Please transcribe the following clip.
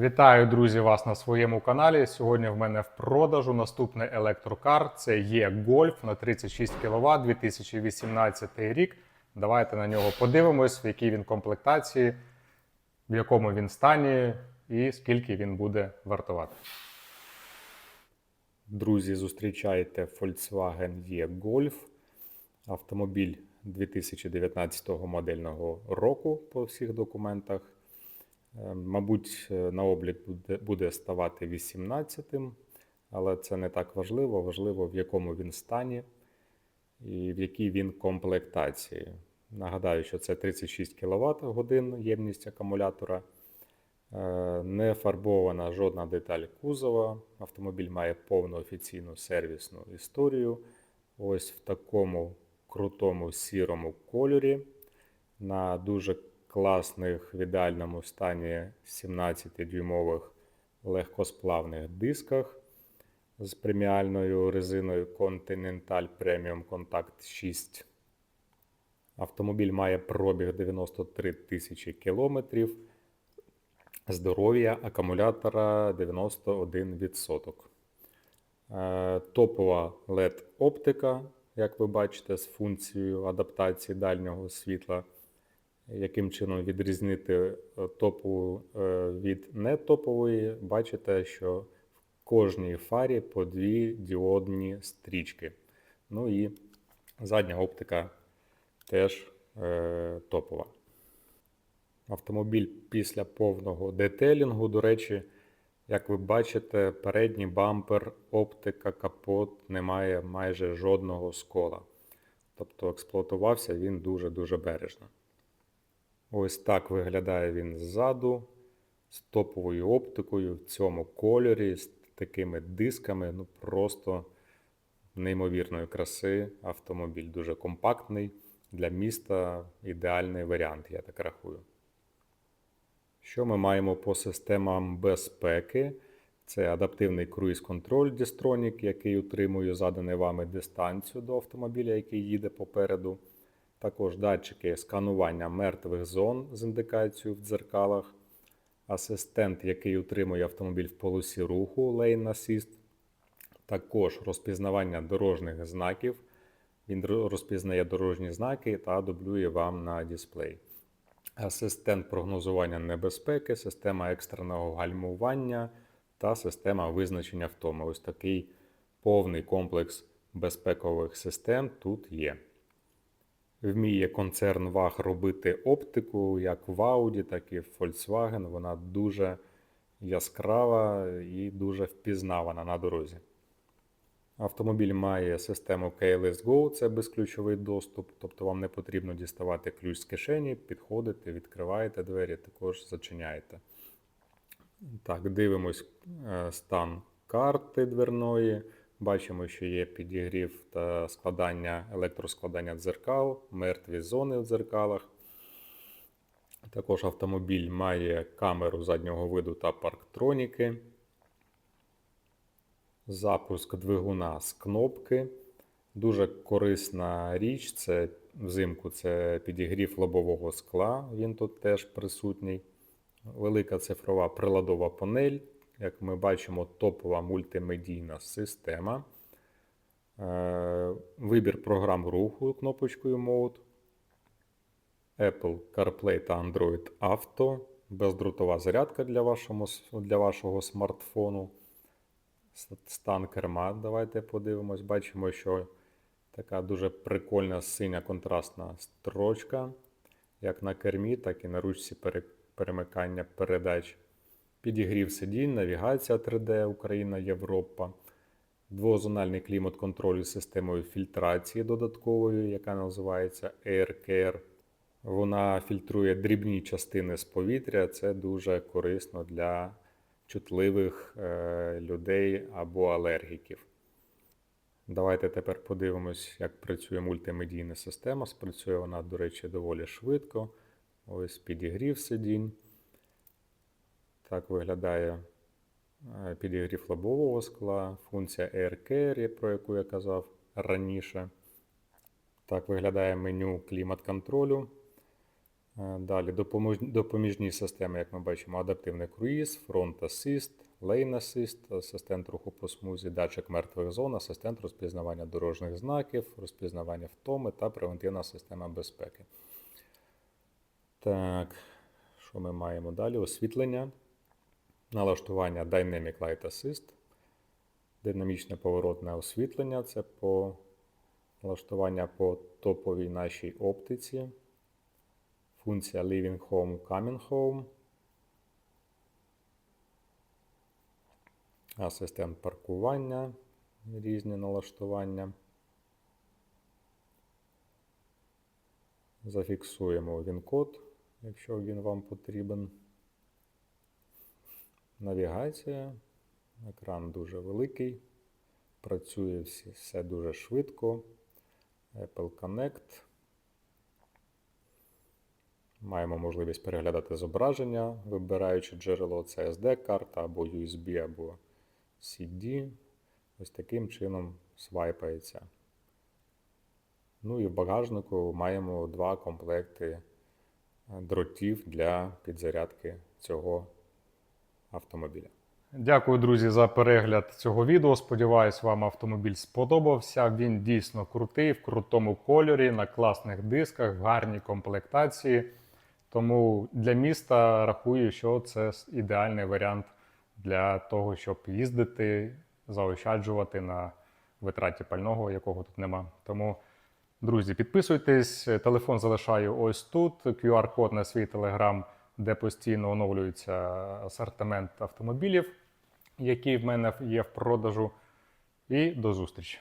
Вітаю, друзі, вас на своєму каналі. Сьогодні в мене в продажу наступний електрокар. Це є Golf на 36 кВт 2018 рік. Давайте на нього подивимось, в якій він комплектації, в якому він стані і скільки він буде вартувати. Друзі, зустрічайте Volkswagen E-Golf. Автомобіль 2019 модельного року по всіх документах. Е, Мабуть, е, на облік буде, ставати 18-тим, але це не так важливо. Важливо, в якому він стані і в якій він комплектації. Нагадаю, що це 36 кВт годин ємність акумулятора. Е, Не фарбована жодна деталь кузова. Автомобіль має повну офіційну сервісну історію. Ось в такому крутому сірому кольорі. На дуже класних в ідеальному стані 17-дюймових легкосплавних дисках з преміальною резиною Continental Premium Contact 6. Автомобіль має пробіг 93 тисячі кілометрів. Здоров'я акумулятора 91%. Е, Топова LED-оптика, як ви бачите, з функцією адаптації дальнього світла. Яким чином відрізнити е, топову е, від нетопової, бачите, що в кожній фарі по дві діодні стрічки. Ну і задня оптика теж е, топова. Автомобіль після повного детелінгу, до речі, як ви бачите, передній бампер, оптика, капот не має майже жодного скола. Тобто експлуатувався він дуже-дуже бережно. Ось так виглядає він ззаду, з топовою оптикою в цьому кольорі, з такими дисками. Ну просто неймовірної краси автомобіль. Дуже компактний для міста. Ідеальний варіант, я так рахую. Що ми маємо по системам безпеки? Це адаптивний круїз-контроль Distronic, який утримує задану вами дистанцію до автомобіля, який їде попереду. Також датчики сканування мертвих зон з індикацією в дзеркалах. Асистент, який утримує автомобіль в полосі руху Lane Assist. Також розпізнавання дорожніх знаків. Він розпізнає дорожні знаки та дублює вам на дисплей асистент прогнозування небезпеки, система екстреного гальмування та система визначення втоми. Ось такий повний комплекс безпекових систем тут є. Вміє концерн VAG робити оптику як в Audi, так і в Volkswagen. Вона дуже яскрава і дуже впізнавана на дорозі. Автомобіль має систему Keyless Go, це безключовий доступ, тобто вам не потрібно діставати ключ з кишені, підходите, відкриваєте двері, також зачиняєте. Так, дивимось е, стан карти дверної. Бачимо, що є підігрів та складання, електроскладання дзеркал, мертві зони в дзеркалах. Також автомобіль має камеру заднього виду та парктроніки запуск двигуна з кнопки. Дуже корисна річ. Це взимку це підігрів лобового скла. Він тут теж присутній. Велика цифрова приладова панель. Як ми бачимо, топова мультимедійна система. Е, Вибір програм руху кнопочкою Mode. Apple CarPlay та Android Auto. Бездротова зарядка для, вашому, для вашого смартфону стан керма. Давайте подивимось. Бачимо, що така дуже прикольна синя контрастна строчка, як на кермі, так і на ручці перемикання передач. Підігрів сидінь, навігація 3D Україна, Європа. Двозональний клімат-контроль із системою фільтрації додатковою, яка називається AirCare. Вона фільтрує дрібні частини з повітря. Це дуже корисно для чутливих е, людей або алергіків. Давайте тепер подивимось, як працює мультимедійна система. Спрацює вона, до речі, доволі швидко. Ось підігрів сидінь. Так виглядає е, підігрів лобового скла, функція Air Care, про яку я казав раніше. Так виглядає меню клімат-контролю. Е, Далі допоміжні системи, як ми бачимо, адаптивний круїз, фронт асист, лейн асист, асистент руху по смузі, датчик мертвих зон, асистент розпізнавання дорожніх знаків, розпізнавання втоми та превентивна система безпеки. Так, що ми маємо далі? Освітлення, налаштування Dynamic Light Assist, динамічне поворотне освітлення це по налаштування по топовій нашій оптиці. Функція Living Home, Coming Home. Асистент паркування, різні налаштування. Зафіксуємо він-код, якщо він вам потрібен. Навігація. Екран дуже великий. Працює все дуже швидко. Apple Connect. Маємо можливість переглядати зображення, вибираючи джерело це SD-карта або USB, або CD. Ось таким чином свайпається. Ну і в багажнику маємо два комплекти дротів для підзарядки цього автомобіля. Дякую, друзі, за перегляд цього відео. Сподіваюсь, вам автомобіль сподобався. Він дійсно крутий, в крутому кольорі, на класних дисках, в гарній комплектації. Тому для міста рахую, що це ідеальний варіант для того, щоб їздити, заощаджувати на витраті пального, якого тут нема. Тому, друзі, підписуйтесь. Телефон залишаю ось тут. QR-код на свій телеграм, де постійно оновлюється асортимент автомобілів, які в мене є в продажу. І до зустрічі!